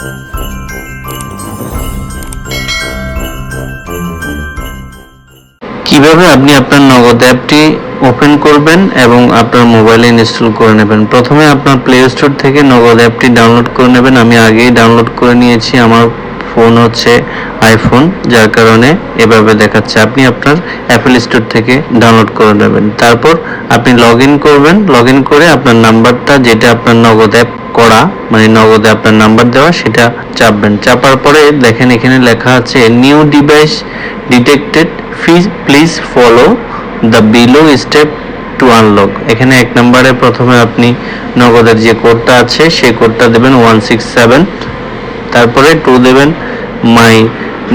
কীভাবে আপনি আপনার নগদ অ্যাপটি ওপেন করবেন এবং আপনার মোবাইলে ইনস্টল করে নেবেন? প্রথমে আপনার প্লে স্টোর থেকে নগদ অ্যাপটি ডাউনলোড করে নেবেন। আমি আগেই ডাউনলোড করে নিয়েছি। আমার ফোন হচ্ছে আইফোন যার কারণে এভাবে দেখাচ্ছে। আপনি আপনার অ্যাপেল স্টোর থেকে ডাউনলোড করে নেবেন। তারপর আপনি লগ করবেন। লগ করে আপনার নাম্বারটা, যেটা আপনার নগদ অ্যাপ করা মানে নগদে আপনার নাম্বার দেওয়া, সেটা চাপবেন। চাপার পরে দেখেন এখানে লেখা আছে new device detected fees please follow the below step to unlock এখানে এক নম্বরে প্রথমে আপনি নগদের যে কোডটা আছে, সেই কোডটা দেবেন ওয়ান সিক্স সেভেন তারপরে টু দেবেন মাই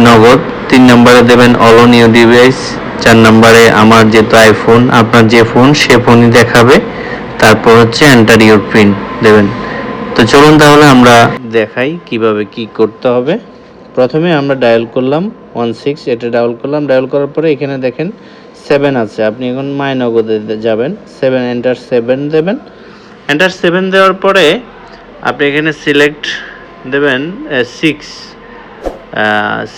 নগদ। তিন নম্বরে দেবেন অল নিউ ডিভাইস চার নম্বরে আমার যেহেতু আইফোন আপনার যে ফোন সে ফোনই দেখাবে। তারপর হচ্ছে এন্টার ইউর পিন দেবেন। তো চলুন তাহলে আমরা দেখাই কীভাবে কি করতে হবে। প্রথমে আমরা ডায়াল করলাম ওয়ান সিক্স এটা ডায়াল করলাম। ডায়াল করার পরে এখানে দেখেন সেভেন আছে। আপনি এখন মাই নগদে যাবেন। সেভেন এন্টার সেভেন দেবেন। এন্টার সেভেন দেওয়ার পরে আপনি এখানে সিলেক্ট দেবেন সিক্স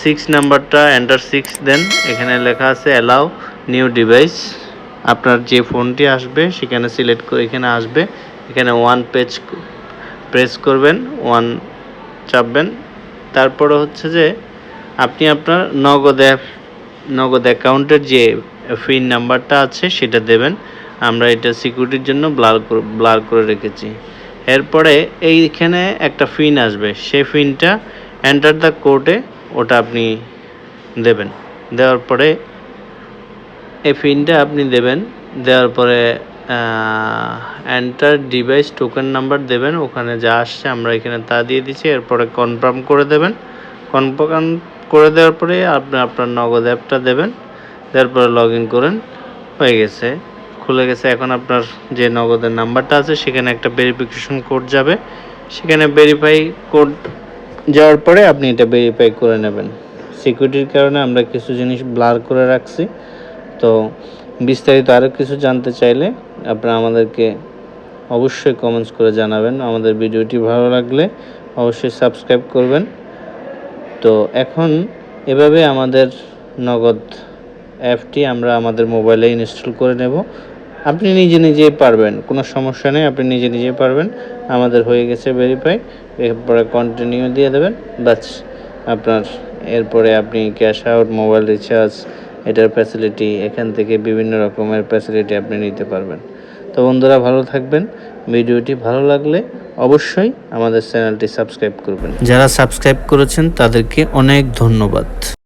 সিক্স নাম্বারটা এন্টার সিক্স দেন। এখানে লেখা আছে অ্যালাউ নিউ ডিভাইস আপনার যে ফোনটি আসবে, সেখানে সিলেক্ট করে এখানে আসবে। এখানে ওয়ান পেজ প্রেস করবেন ওয়ান চাপবেন। তারপরে হচ্ছে যে আপনি আপনার নগদ অ্যাপ নগদ অ্যাকাউন্টের যে পিন নাম্বারটা আছে সেটা দেবেন। আমরা এটা সিকিউরিটির জন্য ব্লার ব্লার করে রেখেছি। এরপরে এইখানে একটা ফিন আসবে। সেই ফিনটা এন্টার দ্য কোডে ওটা আপনি দেবেন। দেওয়ার পরে এই পিনটা আপনি দেবেন। দেওয়ার পরে এন্টার ডিভাইস টোকেন নাম্বার দেবেন, ওখানে যা আসছে আমরা এখানে তা দিয়ে দিচ্ছি, এরপরে কনফার্ম করে দেবেন। কনফার্ম করে দেওয়ার পরে আপনি আপনার নগদ অ্যাপটা দেবেন, দেওয়ার পরে লগ ইন করেন, হয়ে গেছে। খুলে গেছে, এখন আপনার যে নগদের নাম্বারটা আছে, সেখানে একটা ভেরিফিকেশন কোড যাবে। সেখানে ভেরিফাই কোড যাওয়ার পরে আপনি এটা ভেরিফাই করে নেবেন। সিকিউরিটির কারণে আমরা কিছু জিনিস ব্লার করে রাখছি। তো বিস্তারিত আরও কিছু জানতে চাইলে আপনারা আমাদেরকে অবশ্যই কমেন্টস করে জানাবেন। আমাদের ভিডিওটি ভালো লাগলে অবশ্যই সাবস্ক্রাইব করবেন। তো এখন এভাবে আমাদের নগদ অ্যাপটি আমরা আমাদের মোবাইলে ইনস্টল করে নেব। আপনি নিজে নিজেই পারবেন, কোনো সমস্যা নেই, আপনি নিজে নিজেই পারবেন। আমাদের হয়ে গেছে ভেরিফাই এরপরে কন্টিনিউ দিয়ে দেবেন। বাস আপনার, এরপরে আপনি ক্যাশ আউট মোবাইল রিচার্জ এটার ফ্যাসিলিটি এখান থেকে বিভিন্ন রকমের ফ্যাসিলিটি আপনি নিতে পারবেন। তো বন্ধুরা, ভালো থাকবেন। ভিডিওটি ভালো লাগলে অবশ্যই আমাদের চ্যানেলটি সাবস্ক্রাইব করবেন। যারা সাবস্ক্রাইব করেছেন, তাদেরকে অনেক ধন্যবাদ।